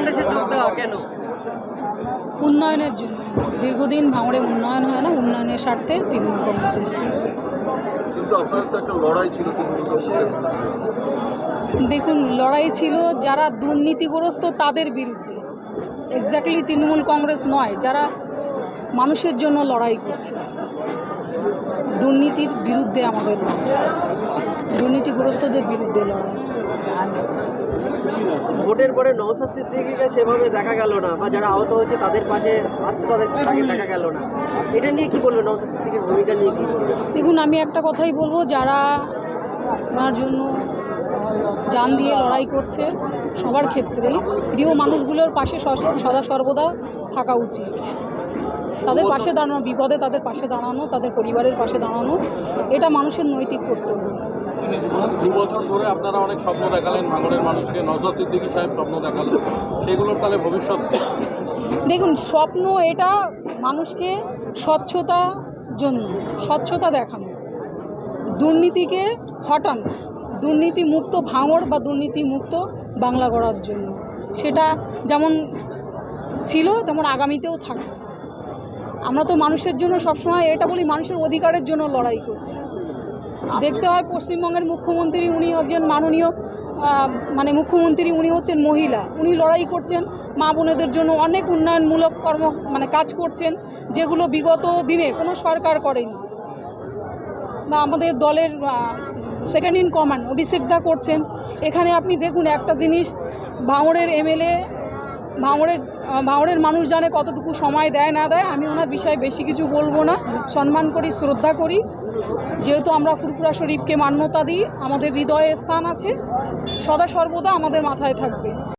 কংগ্রেসে যোগ দেওয়া কেন? উন্নয়নের জন্য। দীর্ঘদিন ভাঙড়ে উন্নয়ন হয় না উন্নয়নের স্বার্থে তৃণমূল কংগ্রেস এসেছে। কিন্তু আপনাদের তো একটা লড়াই ছিল তৃণমূল কংগ্রেসের। দেখুন লড়াই ছিল যারা দুর্নীতিগ্রস্ত তাদের বিরুদ্ধে। এক্স্যাক্টলি তৃণমূল কংগ্রেস নয় যারা মানুষের জন্য লড়াই করছে। দুর্নীতির বিরুদ্ধে আমাদের লড়াই। দুর্নীতিগ্রস্তদের বিরুদ্ধে লড়াই। ভোটের পরে নৌসাদ সিদ্দিকিকে সেভাবে দেখা গেল না, বা যারা আহত হয়েছে তাদের পাশে আসতে তাদের তাকে দেখা গেল না। এটা নিয়ে কি বলবেন? নৌসাদ সিদ্দিকির ভূমিকা নিয়ে কি দেখুন, আমি একটা কথাই বলব, যারা ওনার জন্য জান দিয়ে লড়াই করছে, সবার ক্ষেত্রেই প্রিয় মানুষগুলোর পাশে সদা সর্বদা থাকা উচিত। তাদের পাশে দাঁড়ানো, বিপদে তাদের পাশে দাঁড়ানো, তাদের পরিবারের পাশে দাঁড়ানো, এটা মানুষের নৈতিক কর্তব্য। দু বছর ধরে আপনারা অনেক স্বপ্ন দেখালেন ভাঙড়ের মানুষকে নজর সিদ্দিকী সাহেব স্বপ্ন দেখালেন। সেগুলোর তাহলে ভবিষ্যৎ দেখুন, স্বপ্ন এটা মানুষকে স্বচ্ছতা জন্য, স্বচ্ছতা দেখানো। দুর্নীতিকে হটানো দুর্নীতি মুক্ত ভাঙড় বা দুর্নীতি মুক্ত বাংলা গড়ার জন্য। সেটা যেমন ছিল, তেমন আগামীতেও থাকবে। আমরা তো মানুষের জন্য সবসময় এটা বলি, মানুষের অধিকারের জন্য লড়াই করছি। দেখতে হয় পশ্চিমবঙ্গের মুখ্যমন্ত্রী, উনি একজন মাননীয় মানে মুখ্যমন্ত্রী, উনি হচ্ছেন মহিলা। উনি লড়াই করছেন মা বোনেদের জন্য, অনেক উন্নয়নমূলক কর্ম মানে কাজ করছেন, যেগুলো বিগত দিনে কোনো সরকার করেনি। বা আমাদের দলের সেকেন্ড ইন কমান্ড অভিষেক দা করছেন। এখানে আপনি দেখুন একটা জিনিস, ভাঙড়ের এমএলএ ভাঙড়ের ভাঙড়ের মানুষ জানে কতটুকু সময় দেয়, না দেয়, আমি ওনার বিষয়ে বেশি কিছু বলব না। সম্মান করি, শ্রদ্ধা করি। যেহেতু আমরা ফুরপুরা শরীফকে মান্যতা দিই, আমাদের হৃদয়ে স্থান আছে। সদা সর্বদা আমাদের মাথায় থাকবে।